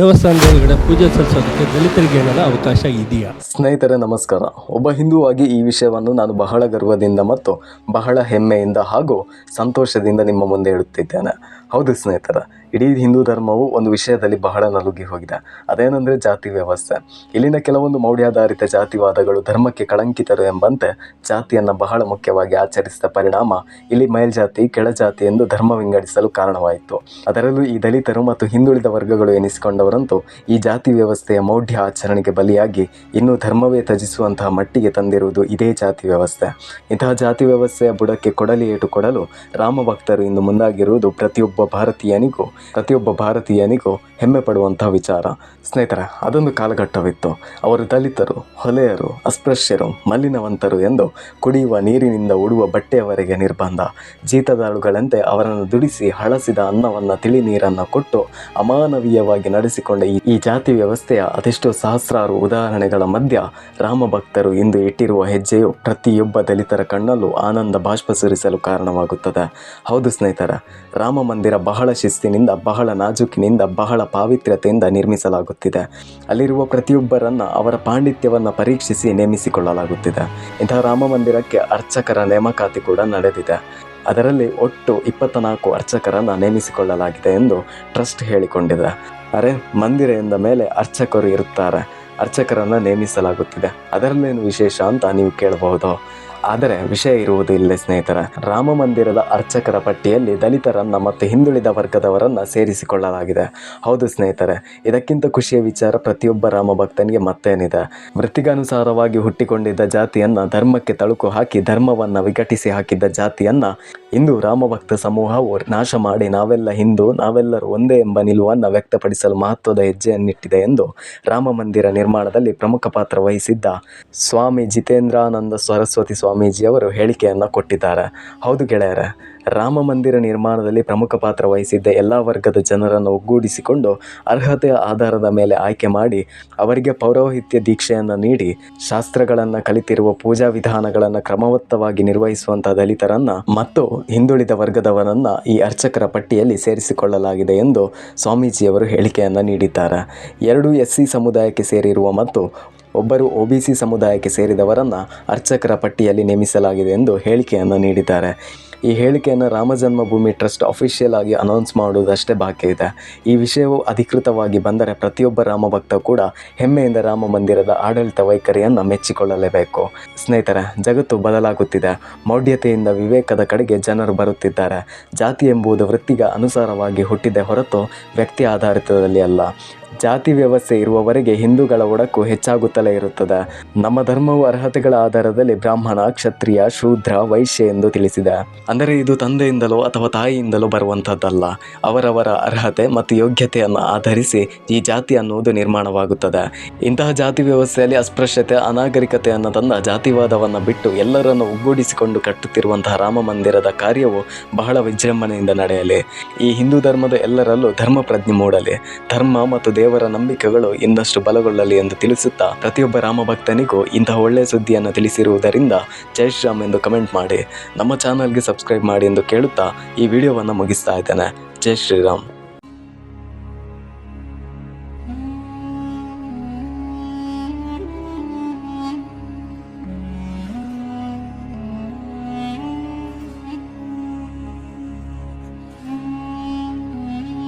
ದೇವಸ್ಥಾನದ ಪೂಜೆ ಸಲ್ಲಿಸೋದಕ್ಕೆ ದಲಿತರಿಗೆ ಅವಕಾಶ ಇದೆಯಾ? ಸ್ನೇಹಿತರೆ, ನಮಸ್ಕಾರ. ಒಬ್ಬ ಹಿಂದೂವಾಗಿ ಈ ವಿಷಯವನ್ನು ನಾನು ಬಹಳ ಗರ್ವದಿಂದ ಮತ್ತು ಬಹಳ ಹೆಮ್ಮೆಯಿಂದ ಹಾಗೂ ಸಂತೋಷದಿಂದ ನಿಮ್ಮ ಮುಂದೆ ಇಡುತ್ತಿದ್ದೇನೆ ಹೌದು ಸ್ನೇಹಿತರ, ಇಡೀ ಹಿಂದೂ ಧರ್ಮವು ಒಂದು ವಿಷಯದಲ್ಲಿ ಬಹಳ ನಲುಗಿ ಹೋಗಿದೆ. ಅದೇನೆಂದರೆ ಜಾತಿ ವ್ಯವಸ್ಥೆ. ಇಲ್ಲಿನ ಕೆಲವೊಂದು ಮೌಢ್ಯಾಧಾರಿತ ಜಾತಿವಾದಗಳು ಧರ್ಮಕ್ಕೆ ಕಳಂಕಿತರು ಎಂಬಂತೆ ಜಾತಿಯನ್ನು ಬಹಳ ಮುಖ್ಯವಾಗಿ ಆಚರಿಸಿದ ಪರಿಣಾಮ ಇಲ್ಲಿ ಮೇಲ್ಜಾತಿ, ಕೆಳಜಾತಿ ಎಂದು ಧರ್ಮ ವಿಂಗಡಿಸಲು ಕಾರಣವಾಯಿತು. ಅದರಲ್ಲೂ ಈ ದಲಿತರು ಮತ್ತು ಹಿಂದುಳಿದ ವರ್ಗಗಳು ಎನಿಸಿಕೊಂಡವರಂತೂ ಈ ಜಾತಿ ವ್ಯವಸ್ಥೆಯ ಮೌಢ್ಯ ಆಚರಣೆಗೆ ಬಲಿಯಾಗಿ ಇನ್ನೂ ಧರ್ಮವೇ ತ್ಯಜಿಸುವಂತಹ ಮಟ್ಟಿಗೆ ತಂದಿರುವುದು ಇದೇ ಜಾತಿ ವ್ಯವಸ್ಥೆ. ಇಂತಹ ಜಾತಿ ವ್ಯವಸ್ಥೆಯ ಬುಡಕ್ಕೆ ಕೊಡಲಿ ಏಟು ಕೊಡಲು ರಾಮಭಕ್ತರು ಇಂದು ಮುಂದಾಗಿರುವುದು ಪ್ರತಿಯೊಬ್ಬ ಭಾರತೀಯನಿಗೂ, ಪ್ರತಿಯೊಬ್ಬ ಭಾರತೀಯನಿಗೂ ಹೆಮ್ಮೆ ಪಡುವಂತಹ ವಿಚಾರ. ಸ್ನೇಹಿತರೆ, ಅದೊಂದು ಕಾಲಘಟ್ಟವಿತ್ತು. ಅವರು ದಲಿತರು, ಹೊಲೆಯರು, ಅಸ್ಪೃಶ್ಯರು, ಮಲಿನವಂತರು ಎಂದು ಕುಡಿಯುವ ನೀರಿನಿಂದ ಉಡುವ ಬಟ್ಟೆಯವರೆಗೆ ನಿರ್ಬಂಧ. ಜೀತದಾಳುಗಳಂತೆ ಅವರನ್ನು ದುಡಿಸಿ ಹಳಸಿದ ಅನ್ನವನ್ನು, ತಿಳಿ ನೀರನ್ನು ಕೊಟ್ಟು ಅಮಾನವೀಯವಾಗಿ ನಡೆಸಿಕೊಂಡ ಈ- ಈ ಜಾತಿ ವ್ಯವಸ್ಥೆಯ ಅದೆಷ್ಟೋ ಸಹಸ್ರಾರು ಉದಾಹರಣೆಗಳ ಮಧ್ಯ ರಾಮಭಕ್ತರು ಇಂದು ಇಟ್ಟಿರುವ ಹೆಜ್ಜೆಯು ಪ್ರತಿಯೊಬ್ಬ ದಲಿತರ ಕಣ್ಣಲ್ಲೂ ಆನಂದ ಬಾಷ್ಪ ಸುರಿಸಲು ಕಾರಣವಾಗುತ್ತದೆ. ಹೌದು ಸ್ನೇಹಿತರೆ, ರಾಮ ಮಂದಿರ ಬಹಳ ಶಿಸ್ತಿನಿಂದ, ಬಹಳ ನಾಜೂಕಿನಿಂದ, ಬಹಳ ಪಾವಿತ್ರ್ಯತೆಯಿಂದ ನಿರ್ಮಿಸಲಾಗುತ್ತಿದೆ. ಅಲ್ಲಿರುವ ಪ್ರತಿಯೊಬ್ಬರನ್ನ, ಅವರ ಪಾಂಡಿತ್ಯವನ್ನು ಪರೀಕ್ಷಿಸಿ ನೇಮಿಸಿಕೊಳ್ಳಲಾಗುತ್ತಿದೆ. ಇಂತಹ ರಾಮ ಮಂದಿರಕ್ಕೆ ಅರ್ಚಕರ ನೇಮಕಾತಿ ಕೂಡ ನಡೆದಿದೆ. ಅದರಲ್ಲಿ ಒಟ್ಟು ಇಪ್ಪತ್ತ ನಾಲ್ಕು ಅರ್ಚಕರನ್ನು ನೇಮಿಸಿಕೊಳ್ಳಲಾಗಿದೆ ಎಂದು ಟ್ರಸ್ಟ್ ಹೇಳಿಕೊಂಡಿದೆ. ಅರೆ ಮಂದಿರ ಎಂದ ಮೇಲೆ ಅರ್ಚಕರು ಇರುತ್ತಾರೆ. ಅರ್ಚಕರನ್ನು ನೇಮಿಸಲಾಗುತ್ತಿದೆ. ಅದರಲ್ಲೇನು ವಿಶೇಷ ಅಂತ ನೀವು ಕೇಳಬಹುದು? ಆದರೆ ವಿಷಯ ಇರುವುದು ಇಲ್ಲೇ ಸ್ನೇಹಿತರ. ರಾಮ ಮಂದಿರದ ಅರ್ಚಕರ ಪಟ್ಟಿಯಲ್ಲಿ ದಲಿತರನ್ನ ಮತ್ತು ಹಿಂದುಳಿದ ವರ್ಗದವರನ್ನ ಸೇರಿಸಿಕೊಳ್ಳಲಾಗಿದೆ. ಹೌದು ಸ್ನೇಹಿತರೆ, ಇದಕ್ಕಿಂತ ಖುಷಿಯ ವಿಚಾರ ಪ್ರತಿಯೊಬ್ಬ ರಾಮ ಭಕ್ತನಿಗೆ ಮತ್ತೇನಿದೆ. ವೃತ್ತಿಗಾನುಸಾರವಾಗಿ ಹುಟ್ಟಿಕೊಂಡಿದ್ದ ಜಾತಿಯನ್ನ ಧರ್ಮಕ್ಕೆ ತಳುಕು ಹಾಕಿ ಧರ್ಮವನ್ನ ವಿಘಟಿಸಿ ಹಾಕಿದ್ದ ಜಾತಿಯನ್ನ ಇಂದು ರಾಮಭಕ್ತ ಸಮೂಹವು ನಾಶ ಮಾಡಿ ನಾವೆಲ್ಲ ಹಿಂದೂ, ನಾವೆಲ್ಲರೂ ಒಂದೇ ಎಂಬ ನಿಲುವನ್ನು ವ್ಯಕ್ತಪಡಿಸಲು ಮಹತ್ವದ ಹೆಜ್ಜೆಯನ್ನಿಟ್ಟಿದೆ ಎಂದು ರಾಮ ಮಂದಿರ ನಿರ್ಮಾಣದಲ್ಲಿ ಪ್ರಮುಖ ಪಾತ್ರ ವಹಿಸಿದ್ದ ಸ್ವಾಮಿ ಜಿತೇಂದ್ರಾನಂದ ಸರಸ್ವತಿ ಸ್ವಾಮೀಜಿಯವರು ಹೇಳಿಕೆಯನ್ನು ಕೊಟ್ಟಿದ್ದಾರೆ. ಹೌದು ಗೆಳೆಯರ, ರಾಮ ಮಂದಿರ ನಿರ್ಮಾಣದಲ್ಲಿ ಪ್ರಮುಖ ಪಾತ್ರ ವಹಿಸಿದ್ದ ಎಲ್ಲ ವರ್ಗದ ಜನರನ್ನು ಒಗ್ಗೂಡಿಸಿಕೊಂಡು ಅರ್ಹತೆಯ ಆಧಾರದ ಮೇಲೆ ಆಯ್ಕೆ ಮಾಡಿ ಅವರಿಗೆ ಪೌರೋಹಿತ್ಯ ದೀಕ್ಷೆಯನ್ನು ನೀಡಿ ಶಾಸ್ತ್ರಗಳನ್ನು ಕಲಿತಿರುವ ಪೂಜಾ ವಿಧಾನಗಳನ್ನು ಕ್ರಮವತ್ತವಾಗಿ ನಿರ್ವಹಿಸುವಂಥ ದಲಿತರನ್ನು ಮತ್ತು ಹಿಂದುಳಿದ ವರ್ಗದವರನ್ನು ಈ ಅರ್ಚಕರ ಪಟ್ಟಿಯಲ್ಲಿ ಸೇರಿಸಿಕೊಳ್ಳಲಾಗಿದೆ ಎಂದು ಸ್ವಾಮೀಜಿಯವರು ಹೇಳಿಕೆಯನ್ನು ನೀಡಿದ್ದಾರೆ. ಎರಡು ಎಸ್ಸಿ ಸಮುದಾಯಕ್ಕೆ ಸೇರಿರುವ ಮತ್ತು ಒಬ್ಬರು ಒ ಬಿ ಸಿ ಸಮುದಾಯಕ್ಕೆ ಸೇರಿದವರನ್ನು ಅರ್ಚಕರ ಪಟ್ಟಿಯಲ್ಲಿ ನೇಮಿಸಲಾಗಿದೆ ಎಂದು ಹೇಳಿಕೆಯನ್ನು ನೀಡಿದ್ದಾರೆ. ಈ ಹೇಳಿಕೆಯನ್ನು ರಾಮ ಜನ್ಮಭೂಮಿ ಟ್ರಸ್ಟ್ ಅಫಿಷಿಯಲ್ ಆಗಿ ಅನೌನ್ಸ್ ಮಾಡುವುದಷ್ಟೇ ಬಾಕಿ ಇದೆ. ಈ ವಿಷಯವು ಅಧಿಕೃತವಾಗಿ ಬಂದರೆ ಪ್ರತಿಯೊಬ್ಬ ರಾಮ ಭಕ್ತ ಕೂಡ ಹೆಮ್ಮೆಯಿಂದ ರಾಮ ಮಂದಿರದ ಆಡಳಿತ ವೈಖರಿಯನ್ನು ಮೆಚ್ಚಿಕೊಳ್ಳಲೇಬೇಕು. ಸ್ನೇಹಿತರೆ, ಜಗತ್ತು ಬದಲಾಗುತ್ತಿದೆ. ಮೌಢ್ಯತೆಯಿಂದ ವಿವೇಕದ ಕಡೆಗೆ ಜನರು ಬರುತ್ತಿದ್ದಾರೆ. ಜಾತಿ ಎಂಬುದು ವೃತ್ತಿಗೆ ಅನುಸಾರವಾಗಿ ಹುಟ್ಟಿದೆ ಹೊರತು ವ್ಯಕ್ತಿ ಆಧಾರಿತದಲ್ಲಿ ಅಲ್ಲ. ಜಾತಿ ವ್ಯವಸ್ಥೆ ಇರುವವರೆಗೆ ಹಿಂದೂಗಳ ಒಡಕು ಹೆಚ್ಚಾಗುತ್ತಲೇ ಇರುತ್ತದೆ. ನಮ್ಮ ಧರ್ಮವು ಅರ್ಹತೆಗಳ ಆಧಾರದಲ್ಲಿ ಬ್ರಾಹ್ಮಣ, ಕ್ಷತ್ರಿಯ, ಶೂದ್ರ, ವೈಶ್ಯ ಎಂದು ತಿಳಿಸಿದೆ. ಅಂದರೆ ಇದು ತಂದೆಯಿಂದಲೋ ಅಥವಾ ತಾಯಿಯಿಂದಲೋ ಬರುವಂಥದ್ದಲ್ಲ. ಅವರವರ ಅರ್ಹತೆ ಮತ್ತು ಯೋಗ್ಯತೆಯನ್ನು ಆಧರಿಸಿ ಈ ಜಾತಿ ಅನ್ನುವುದು ನಿರ್ಮಾಣವಾಗುತ್ತದೆ. ಇಂತಹ ಜಾತಿ ವ್ಯವಸ್ಥೆಯಲ್ಲಿ ಅಸ್ಪೃಶ್ಯತೆ ಅನಾಗರಿಕತೆಯನ್ನು ತಂದ ಜಾತಿವಾದವನ್ನು ಬಿಟ್ಟು ಎಲ್ಲರನ್ನು ಒಗ್ಗೂಡಿಸಿಕೊಂಡು ಕಟ್ಟುತ್ತಿರುವಂತಹ ರಾಮ ಮಂದಿರದ ಕಾರ್ಯವು ಬಹಳ ವಿಜೃಂಭಣೆಯಿಂದ ನಡೆಯಲಿ. ಈ ಹಿಂದೂ ಧರ್ಮದ ಎಲ್ಲರಲ್ಲೂ ಧರ್ಮ ಪ್ರಜ್ಞೆ ಮೂಡಲಿ. ಧರ್ಮ ಮತ್ತು ದೇವರ ನಂಬಿಕೆಗಳು ಇನ್ನಷ್ಟು ಬಲಗೊಳ್ಳಲಿ ಎಂದು ತಿಳಿಸುತ್ತಾ ಪ್ರತಿಯೊಬ್ಬ ರಾಮ ಭಕ್ತನಿಗೂ ಇಂತಹ ಒಳ್ಳೆಯ ಸುದ್ದಿಯನ್ನು ತಿಳಿಸಿರುವುದರಿಂದ ಜೈ ಶ್ರೀರಾಮ್ ಎಂದು ಕಮೆಂಟ್ ಮಾಡಿ. ನಮ್ಮ ಚಾನಲ್ಗೆ ಸಬ್ಸ್ಕ್ರೈಬ್ ಮಾಡಿ ಎಂದು ಕೇಳುತ್ತಾ ಈ ವಿಡಿಯೋವನ್ನು ಮುಗಿಸ್ತಾ ಇದ್ದೇನೆ. ಜೈ ಶ್ರೀರಾಮ್.